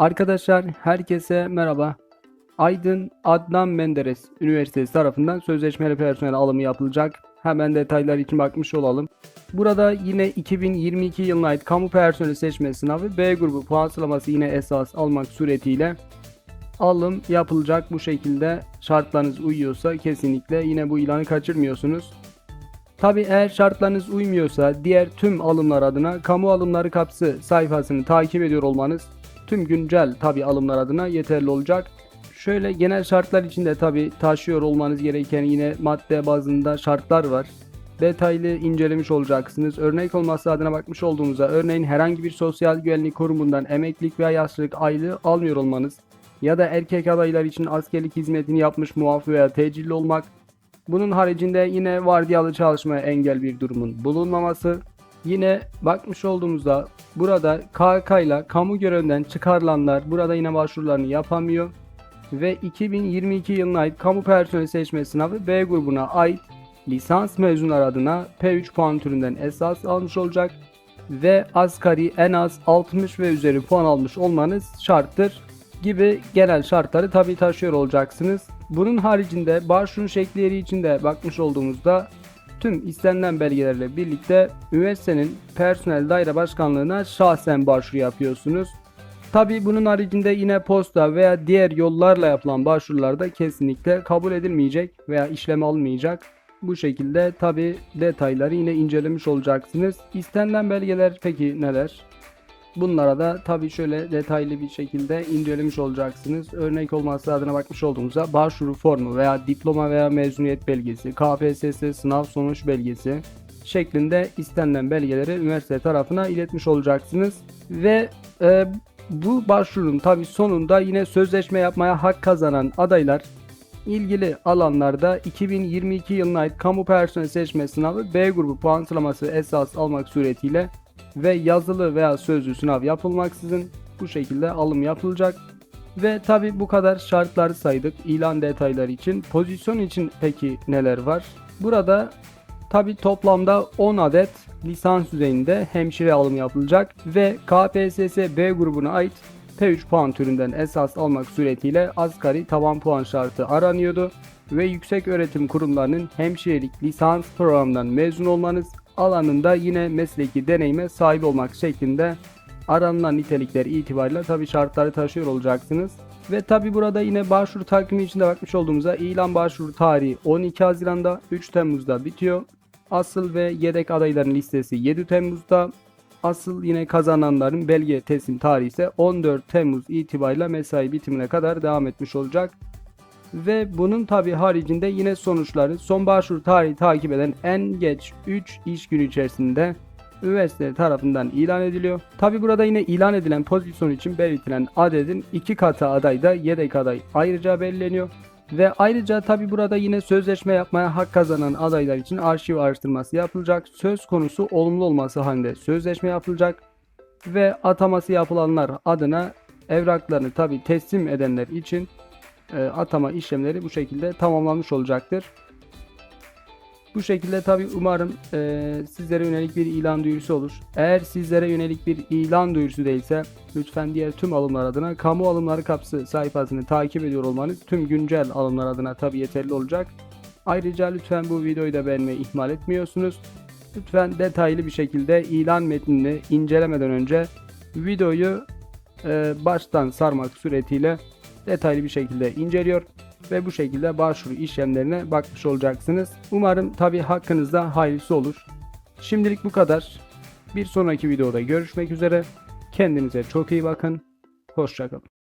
Arkadaşlar herkese merhaba. Aydın Adnan Menderes Üniversitesi tarafından sözleşmeli personel alımı yapılacak. Hemen detaylar için bakmış olalım. Burada yine 2022 yılına ait kamu personeli seçme sınavı B grubu puan sıralaması yine esas almak suretiyle alım yapılacak bu şekilde şartlarınız uyuyorsa kesinlikle yine bu ilanı kaçırmıyorsunuz. Tabi eğer şartlarınız uymuyorsa diğer tüm alımlar adına kamu alımları kapısı sayfasını takip ediyor olmanız tüm güncel tabi alımlar adına yeterli olacak. Şöyle genel şartlar içinde tabi taşıyor olmanız gereken yine madde bazında şartlar var. Detaylı incelemiş olacaksınız. Örnek olması adına bakmış olduğunuzda örneğin herhangi bir sosyal güvenlik kurumundan emeklilik veya yaşlılık aylığı almıyor olmanız ya da erkek adaylar için askerlik hizmetini yapmış muaf veya tecilli olmak bunun haricinde yine vardiyalı çalışmaya engel bir durumun bulunmaması. Yine bakmış olduğumuzda burada KK ile kamu görevinden çıkarılanlar burada yine başvurularını yapamıyor. Ve 2022 yılına ait kamu personeli seçme sınavı B grubuna ait lisans mezunlar adına P3 puan türünden esas almış olacak. Ve asgari en az 60 ve üzeri puan almış olmanız şarttır gibi genel şartları tabi taşıyor olacaksınız. Bunun haricinde başvuru şekilleri için de bakmış olduğumuzda tüm istenilen belgelerle birlikte üniversitenin personel daire başkanlığına şahsen başvuru yapıyorsunuz. Tabi bunun haricinde yine posta veya diğer yollarla yapılan başvurularda kesinlikle kabul edilmeyecek veya işlem alınmayacak. Bu şekilde tabi detayları yine incelemiş olacaksınız. İstenilen belgeler peki neler? Bunlara da tabii şöyle detaylı bir şekilde incelemiş olacaksınız. Örnek olması adına bakmış olduğumuzda başvuru formu veya diploma veya mezuniyet belgesi, KPSS sınav sonuç belgesi şeklinde istenilen belgeleri üniversite tarafına iletmiş olacaksınız. Ve e, bu başvurun tabii sonunda yine sözleşme yapmaya hak kazanan adaylar ilgili alanlarda 2022 yılına ait kamu personel seçme sınavı B grubu puan sıralaması esas almak suretiyle ve yazılı veya sözlü sınav yapılmaksızın bu şekilde alım yapılacak. Ve tabi bu kadar şartları saydık ilan detayları için. Pozisyon için peki neler var? Burada tabi toplamda 10 adet lisans düzeyinde hemşire alımı yapılacak ve KPSS B grubuna ait P3 puan türünden esas almak suretiyle asgari taban puan şartı aranıyordu ve yüksek öğretim kurumlarının hemşirelik lisans programından mezun olmanız alanında yine mesleki deneyime sahip olmak şeklinde aranılan nitelikler itibariyle tabi şartları taşıyor olacaksınız. Ve tabi burada yine başvuru takvimi içinde bakmış olduğumuzda ilan başvuru tarihi 12 Haziran'da 3 Temmuz'da bitiyor. Asıl ve yedek adayların listesi 7 Temmuz'da. Asıl yine kazananların belge teslim tarihi ise 14 Temmuz itibariyle mesai bitimine kadar devam etmiş olacak. Ve bunun tabi haricinde yine sonuçları son başvuru tarihi takip eden en geç 3 iş günü içerisinde üniversite tarafından ilan ediliyor. Tabi burada yine ilan edilen pozisyon için belirtilen adedin iki katı aday da yedek aday ayrıca belirleniyor. Ve ayrıca tabi burada yine sözleşme yapmaya hak kazanan adaylar için arşiv araştırması yapılacak. Söz konusu olumlu olması halinde sözleşme yapılacak. Ve ataması yapılanlar adına evraklarını tabi teslim edenler için atama işlemleri bu şekilde tamamlanmış olacaktır. Bu şekilde tabi umarım e, sizlere yönelik bir ilan duyurusu olur. Eğer sizlere yönelik bir ilan duyurusu değilse lütfen diğer tüm alımlar adına kamu alımları kapısı sayfasını takip ediyor olmanız tüm güncel alımlar adına tabi yeterli olacak. Ayrıca lütfen bu videoyu da beğenmeyi ihmal etmiyorsunuz. Lütfen detaylı bir şekilde ilan metnini incelemeden önce videoyu e, baştan sarmak suretiyle detaylı bir şekilde inceliyor ve bu şekilde başvuru işlemlerine bakmış olacaksınız. Umarım tabi hakkınızda hayırlısı olur. Şimdilik bu kadar. Bir sonraki videoda görüşmek üzere. Kendinize çok iyi bakın. Hoşçakalın.